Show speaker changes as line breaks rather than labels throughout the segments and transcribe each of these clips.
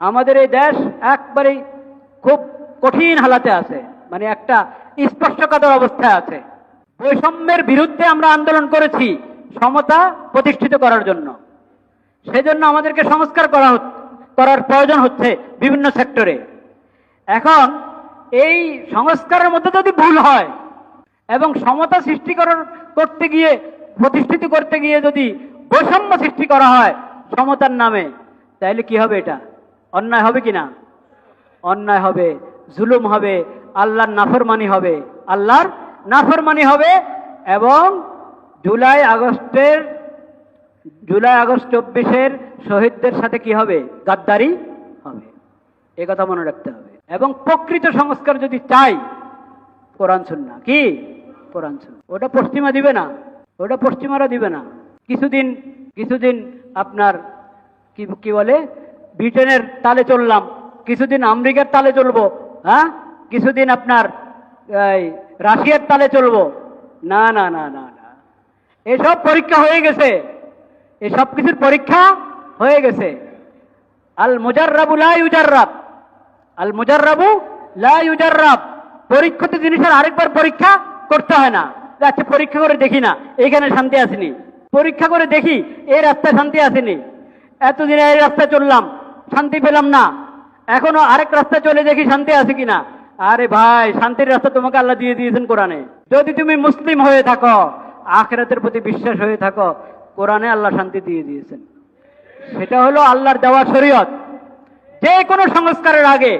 আমাদের এই দেশ একবারেই খুব কঠিন হালাতে আছে মানে একটা স্পর্শকাতর অবস্থায় আছে। বৈষম্যের বিরুদ্ধে আমরা আন্দোলন করেছি সমতা প্রতিষ্ঠিত করার জন্য। সেজন্য আমাদেরকে সংস্কার করা করার প্রয়োজন হচ্ছে বিভিন্ন সেক্টরে। এখন এই সংস্কারের মধ্যে যদি ভুল হয় এবং সমতা সৃষ্টি করার করতে গিয়ে, প্রতিষ্ঠিত করতে গিয়ে যদি বৈষম্য সৃষ্টি করা হয় সমতার নামে, তাহলে কি হবে এটা? অন্যায় হবে কি না অন্যায় হবে, জুলুম হবে, আল্লাহর নাফরমানি হবে। আল্লাহর নাফরমানি হবে এবং জুলাই আগস্টের, জুলাই আগস্ট চব্বিশের শহীদদের সাথে কি হবে? গাদ্দারি হবে। এ কথা মনে রাখতে হবে। এবং প্রকৃত সংস্কার যদি চাই, কোরআন সুন্না কি? কোরআন ওটা পশ্চিমা দিবে না। ওটা পশ্চিমারা দিবে না। কিছুদিন কিছুদিন আপনার কি কি বলে? ব্রিটেনের তালে চললাম। কিছুদিন আমেরিকার তালে চলবো হ্যাঁ? কিছুদিন আপনার রাশিয়ার তালে চলবো। না না না না না। এসব পরীক্ষা হয়ে গেছে। এসব কিছুর পরীক্ষা হয়ে গেছে। আল মুজাররাবু লা ইউজাররাব। আল মুজাররাবু লা ইউজাররাব। পরীক্ষিত জিনিসের আরেকবার পরীক্ষা করতে হয় না। আচ্ছা পরীক্ষা করে দেখি না। এখানে শান্তি আসেনি। পরীক্ষা করে দেখি এই রাস্তায় শান্তি আসেনি। এতদিন এই রাস্তায় চললাম। শান্তি পেলাম না। এখনও আরেক রাস্তা চলে দেখি শান্তি আছে কিনা। আরে ভাই, শান্তির রাস্তা তোমাকে আল্লাহ দিয়ে দিয়েছেন কোরআনে। যদি তুমি মুসলিম হয়ে থাকো, আখেরাতের প্রতি বিশ্বাস হয়ে থাকো, কোরআনে আল্লাহ শান্তি দিয়ে দিয়েছেন। সেটা হলো আল্লাহর দেওয়া শরীয়ত। যে কোনো সংস্কারের আগে,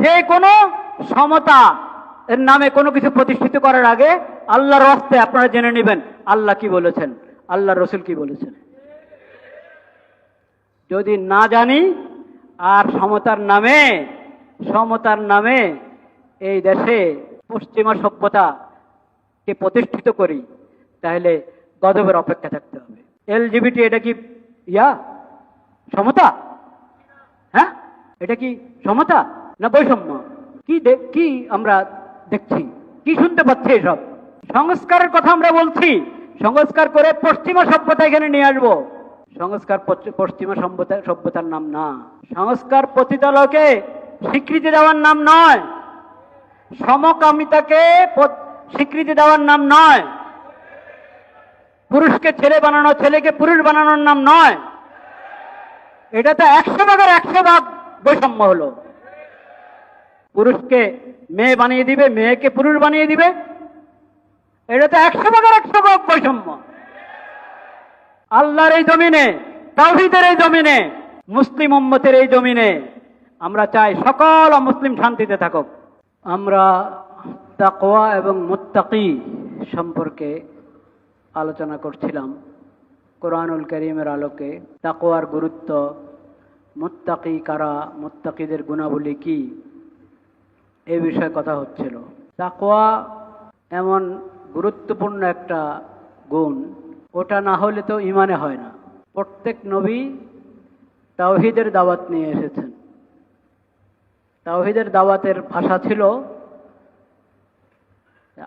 যে কোনো সমতা এর নামে কোনো কিছু প্রতিষ্ঠিত করার আগে আল্লাহর হস্তে আপনারা জেনে নেবেন, আল্লাহ কি বলেছেন আল্লাহ রসুল কি বলেছেন। যদি না জানি আর সমতার নামে সমতার নামে এই দেশে পশ্চিমা সভ্যতাকে প্রতিষ্ঠিত করি, তাহলে গদবের অপেক্ষা থাকতে হবে। এলজিবিটি এটা কি ইয়া? সমতা? হ্যাঁ? এটা কি সমতা না বৈষম্য? কি কি আমরা দেখছি? কি শুনতে পাচ্ছি এসব? সংস্কারের কথা আমরা বলছি। সংস্কার করে পশ্চিমা সভ্যতা এখানে নিয়ে আসব। সংস্কার পশ্চিমা সভ্যতা সভ্যতার নাম না। সংস্কার পতিতালকে স্বীকৃতি দেওয়ার নাম নয়। সমকামিতাকে স্বীকৃতি দেওয়ার নাম নয়। পুরুষকে ছেলে বানানো, ছেলেকে পুরুষ বানানোর নাম নয়। এটা তো একশো ভাগের একশো ভাগ বৈষম্য হলো। পুরুষকে মেয়ে বানিয়ে দিবে, মেয়েকে পুরুষ বানিয়ে দিবে। এটা তো একশো ভাগের একশো ভাগ বৈষম্য। আল্লাহর এই জমিনে, তাওহীদের এই জমিনে, মুসলিম উম্মতের এই জমিনে আমরা চাই সকল মুসলিম শান্তিতে থাকুক। আমরা তাকওয়া এবং মুত্তাকি সম্পর্কে আলোচনা করছিলাম। কোরআনুল করিমের আলোকে তাকোয়ার গুরুত্ব, মুত্তাকি কারা, মুত্তাকিদের গুণাবলী কি, এ বিষয়ে কথা হচ্ছিল। তাকোয়া এমন গুরুত্বপূর্ণ একটা গুণ ওটা না হলে তো ইমানে হয় না। প্রত্যেক নবী তাওহিদের দাওয়াত নিয়ে এসেছেন। তাওহিদের দাওয়াতের ভাষা ছিল,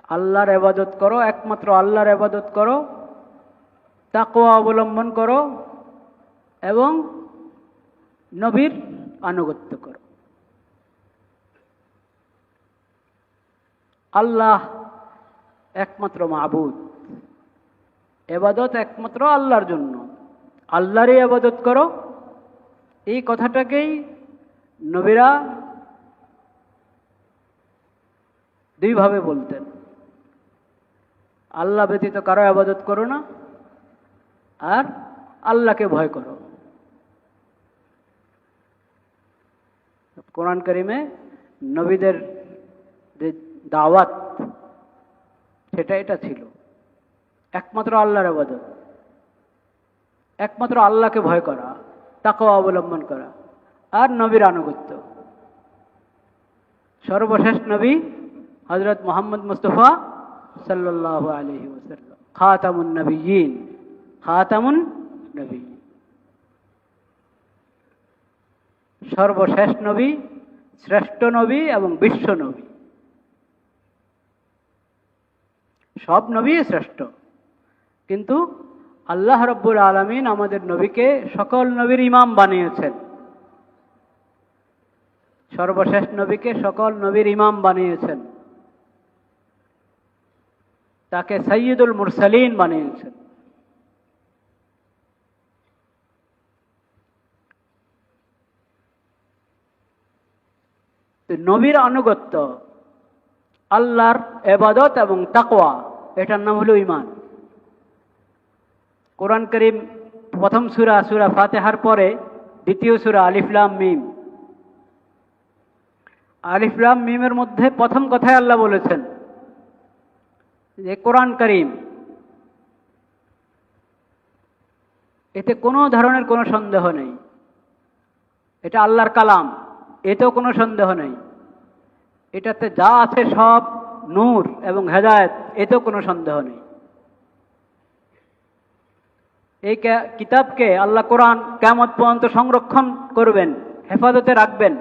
আল্লাহর এবাদত করো, একমাত্র আল্লাহর এবাদত করো, তাকওয়া অবলম্বন করো এবং নবীর আনুগত্য করো। আল্লাহ একমাত্র মাবুদ। এবাদত একমাত্র আল্লাহর জন্য। আল্লাহরই আবাদত করো। এই কথাটাকেই নবীরা দুইভাবে বলতেন। আল্লাহ ব্যতীত কারও আবাদত করো না আর আল্লাহকে ভয় করো। কোরআন করিমে নবীদের যে দাওয়াত, সেটা এটা ছিল। একমাত্র আল্লাহর আবাদত একমাত্র আল্লাহকে ভয় করা তাকেও অবলম্বন করা, আর নবীর আনুগত্য। সর্বশেষ নবী হজরত মোহাম্মদ মুস্তফা সাল্লাহ আলহি ওসাল্লাম খাতামুন নবীন খাতামুন নবী সর্বশেষ নবী, শ্রেষ্ঠ নবী এবং বিশ্ব নবী। সব নবী শ্রেষ্ঠ। কিন্তু আল্লাহ রব্বুল আলমিন আমাদের নবীকে সকল নবীর ইমাম বানিয়েছেন। সর্বশেষ নবীকে সকল নবীর ইমাম বানিয়েছেন। তাকে সৈয়দুল মুরসালিন বানিয়েছেন। নবীর আনুগত্য, আল্লাহর এবাদত এবং তাকওয়া, এটার নাম হলো ইমান কোরআন করিম প্রথম সুরা সুরা ফাতেহার পরে দ্বিতীয় সুরা আলিফলাম মিম। আলিফলাম মিমের মধ্যে প্রথম কথায় আল্লাহ বলেছেন যে, কোরআন করিম, এতে কোনো ধরনের কোনো সন্দেহ নেই। এটা আল্লাহর কালাম, এতেও কোনো সন্দেহ নেই। এটাতে যা আছে সব নূর এবং হেদায়েত, এতেও কোনো সন্দেহ নেই। এই কিতাবকে আল্লাহ কোরআন কেমত পর্যন্ত সংরক্ষণ করবেন, হেফাজতে রাখবেন,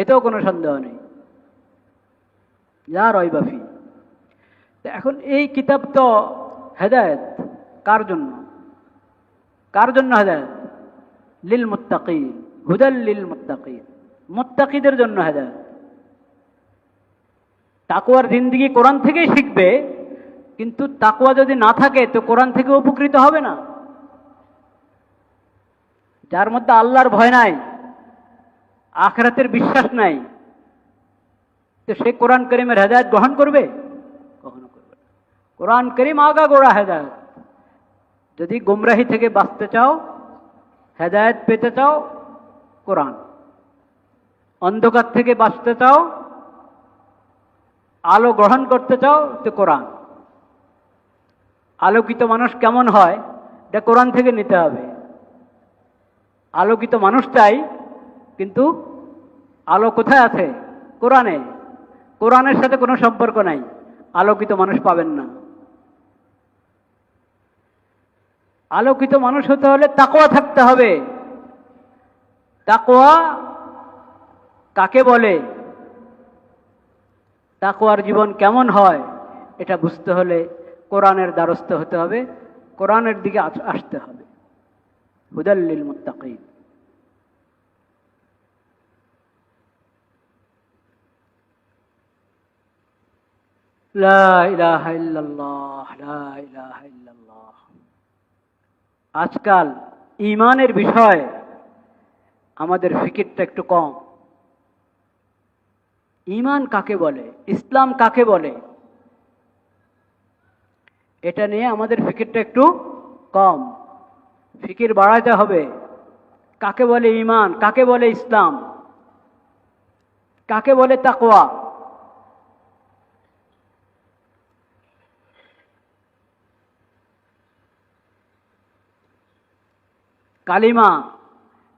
এতেও কোনো সন্দেহ নেই। যা রয় বাফি তো এখন এই কিতাব তো হেদায়েত, কার জন্য? কার জন্য হেদায়েত? লিল মুত্তাকিন, হুদাল লিল মুত্তাকিন। মুত্তাকিদের জন্য হেদায়েত। তাকুয়ার জিন্দিগি কোরআন থেকেই শিখবে, কিন্তু তাকুয়া যদি না থাকে, তো কোরআন থেকে উপকৃত হবে না। যার মধ্যে আল্লাহর ভয় নাই, আখরাতের বিশ্বাস নাই, তো সে কোরআন করিমের হেদায়ত গ্রহণ করবে? কখনো করবে কোরআন করিম আগা গোড়া হেদায়ত। যদি গুমরাহি থেকে বাঁচতে চাও, হেদায়ত পেতে চাও, কোরআন। অন্ধকার থেকে বাঁচতে চাও, আলো গ্রহণ করতে চাও, তো কোরআন। আলোকিত মানুষ কেমন হয়, এটা কোরআন থেকে নিতে হবে। আলোকিত মানুষ চাই, কিন্তু আলো কোথায় আছে? কোরআনে। কোরআনের সাথে কোনো সম্পর্ক নাই। আলোকিত মানুষ পাবেন না। আলোকিত মানুষ হতে হলে তাকোয়া থাকতে হবে। তাকোয়া কাকে বলে? তাকোয়ার জীবন কেমন হয়? এটা বুঝতে হলে কোরআনের দ্বারস্থ হতে হবে। কোরআনের দিকে আস- আসতে হবে। হুদাল্লিল ইল্লাল্লাহ। আজকাল ইমানের বিষয় আমাদের ফিকিরটা একটু কম। ইমান কাকে বলে? ইসলাম কাকে বলে? এটা নিয়ে আমাদের ফিকিরটা একটু কম। ফিকির বাড়াতে হবে। কাকে বলে ইমান কাকে বলে ইসলাম? কাকে বলে তাকওয়া? কালিমা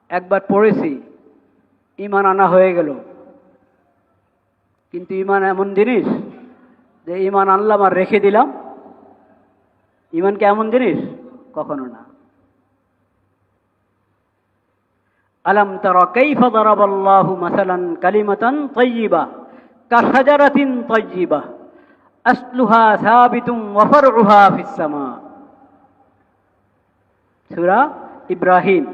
একবার পড়েছি ইমান আনা হয়ে গেল। কিন্তু ইমান এমন জিনিস যে ইমান আনলাম আর রেখে দিলাম। ইমান কি এমন জিনিস? কখনো না। আলম তর কাইফ দরাবাল্লাহু মাসালান কালিমাতান তাইয়িবা, কাশাজারাতিন তাইয়িবা, আসলুহা সাবিতুম ওয়া ফারউহা ফিস সামা। সূরা ইব্রাহিম।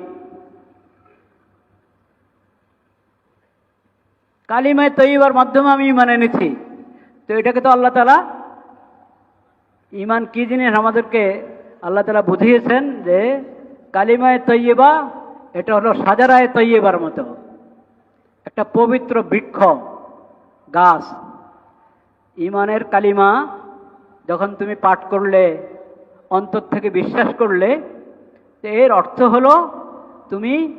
কালিমায় তৈবার মাধ্যমে আমি ইমান এনেছি। তো এটাকে তো আল্লাহ তালা ইমান কি জিনিস আমাদেরকে আল্লাহ তালা বুঝিয়েছেন যে কালিমায় তৈবা এটা হলো সাজারায় তৈবার মতো। একটা পবিত্র বৃক্ষ, গাছ। ইমানের কালিমা যখন তুমি পাঠ করলে, অন্তর থেকে বিশ্বাস করলে এর অর্থ হলো তুমি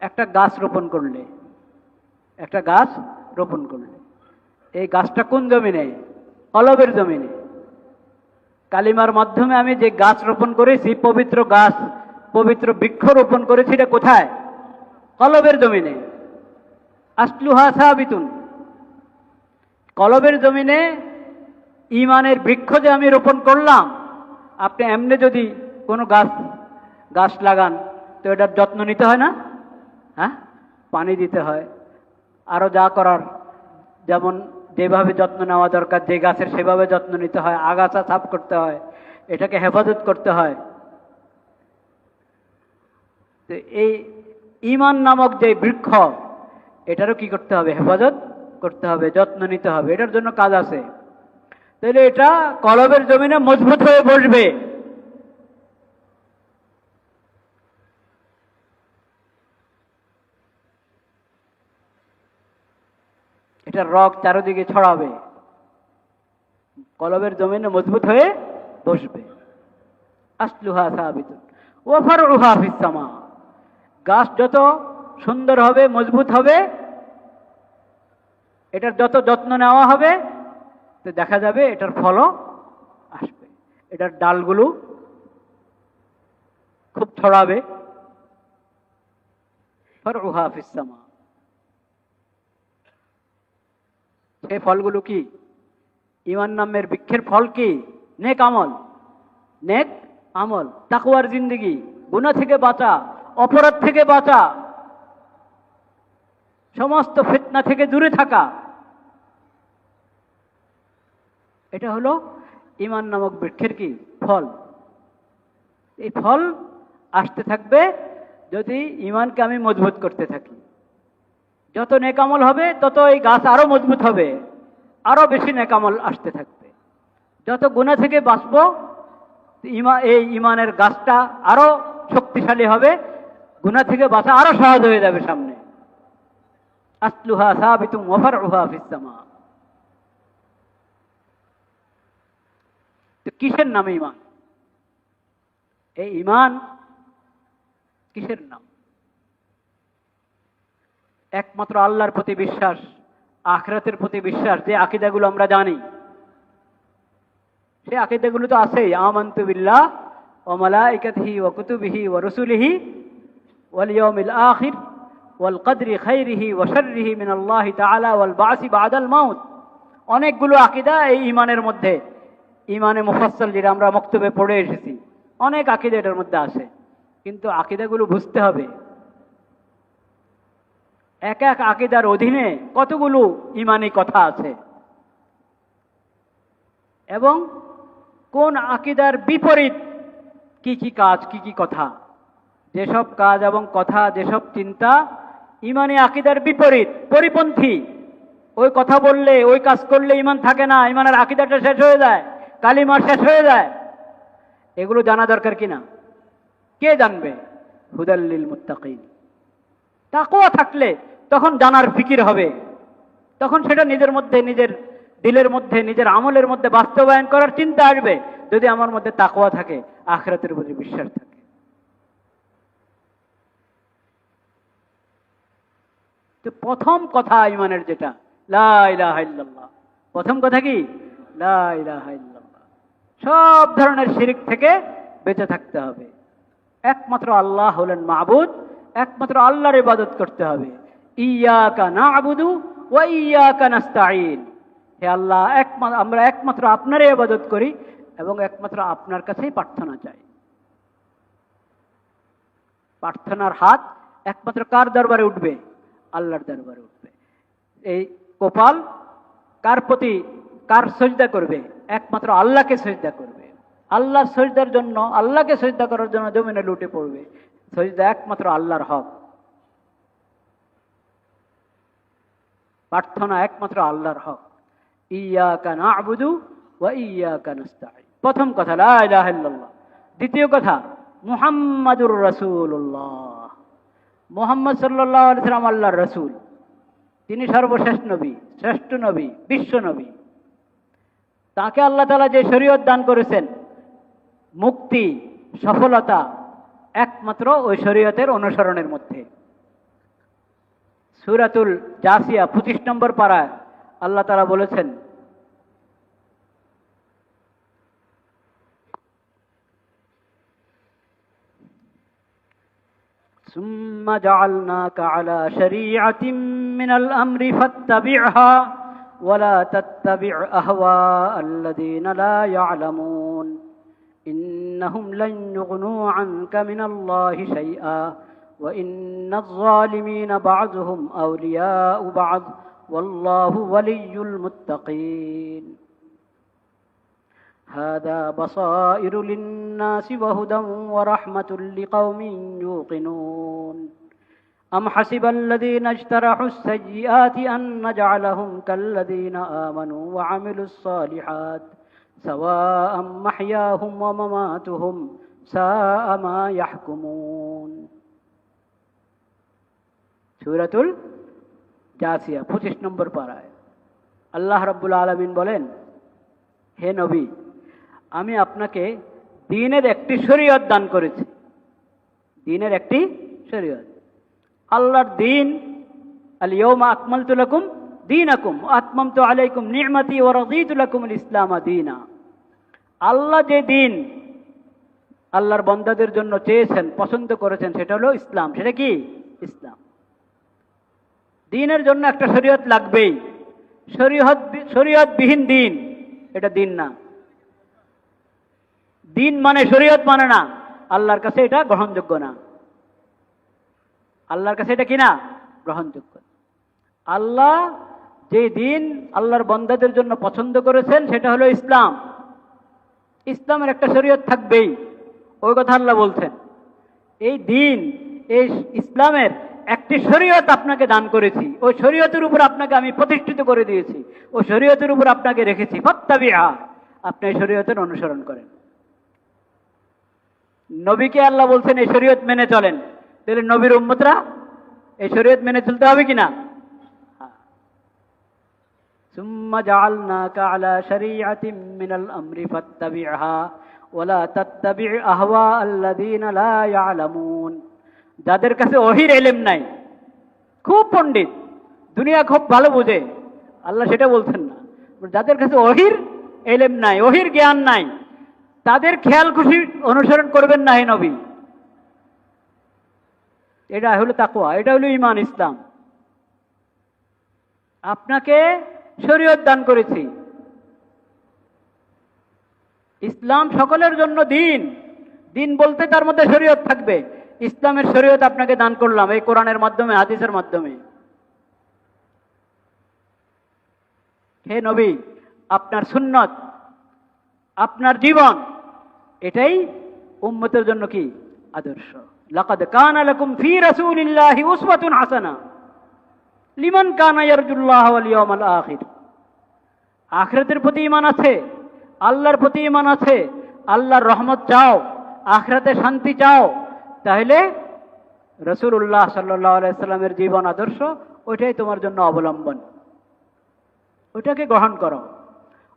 একটা গাছ রোপণ করলে। একটা গাছ রোপণ করলে। এই গাছটা কোন জমিনে? অলবের জমিনে। কালিমার মাধ্যমে আমি যে গাছ রোপণ করেছি, পবিত্র গাছ পবিত্র বৃক্ষ রোপণ করেছি, এটা কোথায়? কলবের জমিনে। আসলুহা সাহাবিতুন কলবের জমিনে ইমানের বৃক্ষ যে আমি রোপণ করলাম, আপনি এমনি যদি কোনো গাছ গাছ লাগান, তো এটার যত্ন নিতে হয় না? হ্যাঁ? পানি দিতে হয়। আরও যা করার, যেমন যেভাবে যত্ন নেওয়া দরকার, যে গাছের সেভাবে যত্ন নিতে হয়, আগাছা সাফ করতে হয়, এটাকে হেফাজত করতে হয়। তো এই ইমান নামক যে বৃক্ষ, এটারও কি করতে হবে? হেফাজত করতে হবে, যত্ন নিতে হবে। এটার জন্য কাজ আছে। তাহলে এটা কলবের জমিনে মজবুত হয়ে বসবে। এটার রক চারদিকে ছড়াবে। কলবের জমিনে মজবুত হয়ে বসবে। আসলুহা সাবিতুন। ওফার উহা ফিসামা গাছ যত সুন্দর হবে, মজবুত হবে, এটার যত যত্ন নেওয়া হবে, তো দেখা যাবে এটার ফলও আসবে। এটার ডালগুলো খুব ছড়াবে। ফিসামা সেই ফলগুলো কি? ইমান নামের বৃক্ষের ফল কি? নেক আমল। নেক আমল। তাকুয়ার জিন্দগি। গুণা থেকে বাঁচা। অপরাধ থেকে বাঁচা, সমস্ত ফিতনা থেকে দূরে থাকা, এটা হলো ইমান নামক বৃক্ষের কি? ফল। এই ফল আসতে থাকবে যদি ইমানকে আমি মজবুত করতে থাকি। যত নেকামল হবে তত এই গাছ আরও মজবুত হবে, আরও বেশি নেকামল আসতে থাকবে। যত গুণা থেকে বাঁচবো, ইমা এই ইমানের গাছটা আরও শক্তিশালী হবে গুণা থেকে বাঁচা আরও সহজ হয়ে যাবে সামনে। কিসের নাম ইমান? এই ইমান কিসের নাম? একমাত্র আল্লাহর প্রতি বিশ্বাস, আখরাতের প্রতি বিশ্বাস, যে আকিদাগুলো আমরা জানি। সেই আকিদাগুলো তো আছেই। আমান্তু বিল্লাহ ও মালাইকাতিহি ও কদরি খাইরিহি ওয়া শাররিহি মিন আল্লাহ তাআলা ওয়াল বাসি বাদাল মাউত। অনেকগুলো আকিদা এই ইমানের মধ্যে ইমানে মুফাসসাল যেটা আমরা মক্তবে পড়ে এসেছি, অনেক আকিদা এটার মধ্যে আছে কিন্তু আকিদাগুলো বুঝতে হবে। এক এক আকিদার অধীনে কতগুলো ইমানি কথা আছে। এবং কোন আকিদার বিপরীত কি কি কাজ, কি কি কথা। যেসব কাজ এবং কথা, যেসব চিন্তা ইমানে আকিদার বিপরীত, পরিপন্থী। ওই কথা বললে, ওই কাজ করলে ইমান থাকে না, ইমানের আকিদাটা শেষ হয়ে যায়, কালিমার শেষ হয়ে যায়। এগুলো জানা দরকার কিনা? কে জানবে? হুদাল্লিল মুত্তাকিন। তাকওয়া থাকলে তখন জানার ফিকির হবে। তখন সেটা নিজের মধ্যে, নিজের দিলের মধ্যে, নিজের আমলের মধ্যে বাস্তবায়ন করার চিন্তা আসবে। যদি আমার মধ্যে তাকওয়া থাকে, আখরাতের প্রতি বিশ্বাস থাকে। তো প্রথম কথা ইমানের যেটা, লা ইলাহা প্রথম কথা কি? সব ধরনের শিরিক থেকে বেঁচে থাকতে হবে। একমাত্র আল্লাহ হলেন মাহবুদ একমাত্র আল্লাহর ইবাদত করতে হবে। ইয়াকা না আবুদু ও ইয়াকা নাস্তাইন হে আল্লাহ একমাত্র আমরা একমাত্র আপনারই ইবাদত করি এবং একমাত্র আপনার কাছেই প্রার্থনা চাই। প্রার্থনার হাত একমাত্র কার দরবারে উঠবে? আল্লাহর দরবারে উঠবে। এই কোপাল কার প্রতি, কার সজদা করবে? একমাত্র আল্লাহকে সজদা করবে। আল্লাহ সজদার জন্য, আল্লাহকে সজদা করার জন্য জমিনে লুটে পড়বে। সজদা একমাত্র আল্লাহর হক। প্রার্থনা একমাত্র আল্লাহর হক। ইয়া ইয়াকা না'বুদু ওয়া ইয়াকা নাস্তাঈন। প্রথম কথা দ্বিতীয় কথা, মুহাম্মাদুর রাসূলুল্লাহ। মুহাম্মদ সাল্লাল্লাহু আলাইহি সাল্লাম আল্লাহর রাসূল। তিনি সর্বশেষ নবী, শ্রেষ্ঠ নবী, বিশ্ব নবী। তাকে আল্লাহ তাআলা যে শরীয়ত দান করেছেন, মুক্তি, সফলতা, একমাত্র ওই শরীয়তের অনুসরণের মধ্যে। সুরাতুল জাসিয়া পঁচিশ নম্বর পাড়ায় আল্লাহ তারা বলেছেন ثم جعلناك على شريعة من الأمر فاتبعها ولا تتبع أهواء الذين لا يعلمون. إنهم لن يغنوا عنك من الله شيئا وإن الظالمين بعضهم أولياء بعض والله ولي المتقين. هذا بصائر للناس وهدى ورحمة لقوم يوقنون أم حسب الذين اجترحوا السيئات أن نجعلهم كالذين آمنوا وعملوا الصالحات سواء محياهم ومماتهم ساء ما يحكمون সুরাতুল জাসিয়া পঁচিশ নম্বর পাড়ায় আল্লাহ রব্বুল আলমিন বলেন হে নবী আমি আপনাকে দিনের একটি শরীয়ত দান করেছি। দিনের একটি শরীয়ত। আল্লাহর দিন আল ইয়ৌমা আকমাল তুলাকুম দিন আকুম আত্মম তো আলাইকুম নির্মাতি ও রদিতুলাকুম ইসলামা দিনা। আল্লাহ যে দিন আল্লাহর বন্দাদের জন্য চেয়েছেন, পছন্দ করেছেন, সেটা হলো ইসলাম। সেটা কি? ইসলাম। দিনের জন্য একটা শরীয়ত লাগবেই। শরীয়ত শরীয়তবিহীন দিন, এটা দিন না। দিন মানে শরীয়ত মানে না। আল্লাহর কাছে এটা গ্রহণযোগ্য না। আল্লাহর কাছে এটা কি না? গ্রহণযোগ্য। আল্লাহ যে দিন আল্লাহর বন্দাদের জন্য পছন্দ করেছেন, সেটা হলো ইসলাম। ইসলামের একটা শরীয়ত থাকবেই। ওই কথা আল্লাহ বলছেন। এই দিন, এই ইসলামের একটি শরীয়ত আপনাকে দান করেছি। ওই শরীয়তের উপর আপনাকে আমি প্রতিষ্ঠিত করে দিয়েছি। ও শরীয়তের উপর আপনাকে রেখেছি। ফত্তাবিহা আপনি এই শরীয়তের অনুসরণ করেন। নবীকে আল্লাহ বলছেন এই শরীয়ত মেনে চলেন তাহলে নবীর উম্মতরা এই শরীয়ত মেনে চলতে হবে কিনা ثم جعلناك على شريعة من الأمر فاتبعها ولا تتبع أهواء الذين لا يعلمون যাদের কাছে অহির এলেম নাই খুব পণ্ডিত দুনিয়া খুব ভালো বোঝে আল্লাহ সেটা বলছেন না যাদের কাছে অহির এলেম নাই অহির জ্ঞান নাই তাদের খেয়াল খুশি অনুসরণ করবেন না হে নবী। এটা হলো তাকুয়া এটা হলো ইমান ইসলাম। আপনাকে শরীয়ত দান করেছি। ইসলাম সকলের জন্য দিন। দিন বলতে তার মধ্যে শরীয়ত থাকবে। ইসলামের শরীয়ত আপনাকে দান করলাম, এই কোরআনের মাধ্যমে, হাদিসের মাধ্যমে। হে নবী, আপনার সুন্নত, আপনার জীবন এটাই উম্মতের জন্য কি? আদর্শ। লাকাদ কানা ফি আখির। আখিরাতের প্রতি ঈমান আছে, আল্লাহর প্রতি ঈমান আছে, আল্লাহর রহমত চাও, আখিরাতে শান্তি চাও, তাহলে রসুল্লাহ সাল্লাহ আলাইসাল্লামের জীবন আদর্শ, ওইটাই তোমার জন্য অবলম্বন। ওইটাকে গ্রহণ করো।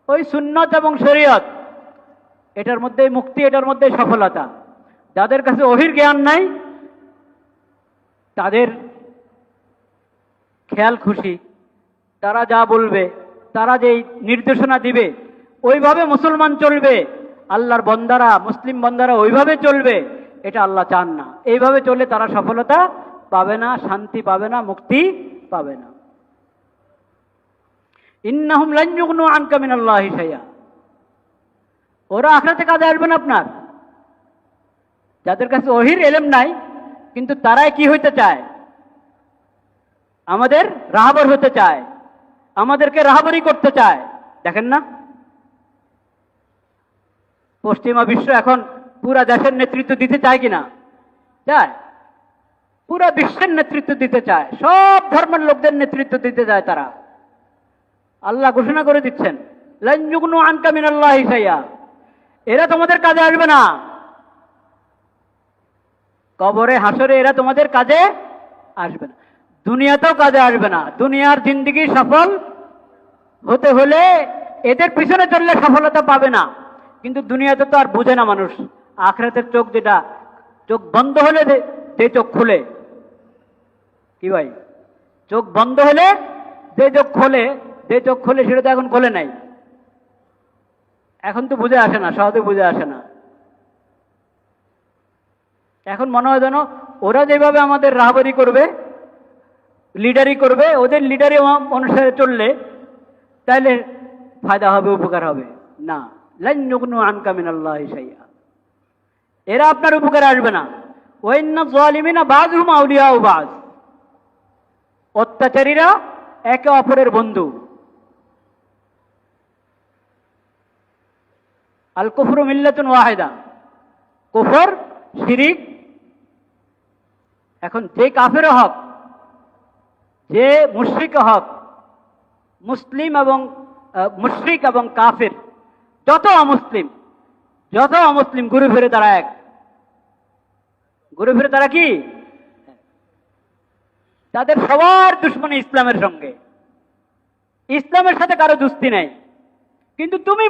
ওই সুন্নত এবং শরীয়ত এটার মধ্যে মুক্তি, এটার মধ্যেই সফলতা। যাদের কাছে অহির জ্ঞান নাই, তাদের খেয়াল খুশি। তারা যা বলবে, তারা যেই নির্দেশনা দিবে, ওইভাবে মুসলমান চলবে। আল্লাহর বন্দারা, মুসলিম বন্দারা ওইভাবে চলবে, এটা আল্লাহ চান না। এইভাবে চললে তারা সফলতা পাবে না, শান্তি পাবে না, মুক্তি পাবে না। ইন্নাহুম লাঞ্জুগনু আনকামিন আল্লাহ শাইয়া ওরা আখরাতে কাজে আসবেন আপনার। যাদের কাছে ওহির এলেম নাই, কিন্তু তারাই কি হইতে চায়? আমাদের রাহাবর হতে চায়। আমাদেরকে রাহাবরি করতে চায়। দেখেন না? পশ্চিমা বিশ্ব এখন পুরা দেশের নেতৃত্ব দিতে চায় কিনা? চায়। পুরা বিশ্বের নেতৃত্ব দিতে চায়। সব ধর্মের লোকদের নেতৃত্ব দিতে চায় তারা। আল্লাহ ঘোষণা করে দিচ্ছেন লঞ্জুগনু আনকা মিনাল্লাহ হিসাইয়া এরা তোমাদের কাজে আসবে না। কবরে হাসরে এরা তোমাদের কাজে আসবে না। দুনিয়াতেও কাজে আসবে না। দুনিয়ার জিন্দিগি সফল হতে হলে এদের পিছনে চললে সফলতা পাবে না। কিন্তু দুনিয়াতে তো আর বুঝে না মানুষ। আখরাতের চোখ যেটা, চোখ বন্ধ হলে যে চোখ খুলে। কি ভাই? চোখ বন্ধ হলে যে চোখ খোলে। যে চোখ খোলে, সেটা তো এখন খোলে নাই। এখন তো বুঝে আসে না, সহজে বুঝে আসে না। এখন মনে হয় যেন ওরা যেভাবে আমাদের রাহবারি করবে, লিডারি করবে, ওদের লিডারি অনুসারে চললে তাহলে ফায়দা হবে, উপকার হবে। না লাইনুগনু আনকা মিনাল্লাহ শাইয়া এরা আপনার উপকারে আসবে না। ওয়াইন্না জালিমিনা বাযহুম আউলিয়া ও বাজ। অত্যাচারীরা একে অপরের বন্ধু। আল কুফরু মিল্লাতুন ওয়াহিদা। কুফর, শিরিক। এখন যে কাফেরও হক, যে মুশরিক হক, মুসলিম এবং মুশরিক এবং কাফের, যত অমুসলিম যত অমুসলিম ঘুরে ফিরে তারা এক। ঘুরে ফিরে তারা কি? তাদের সবার দুশ্মনী ইসলামের সঙ্গে। ইসলামের সাথে কারও দুস্তি নাই। কিন্তু তুমি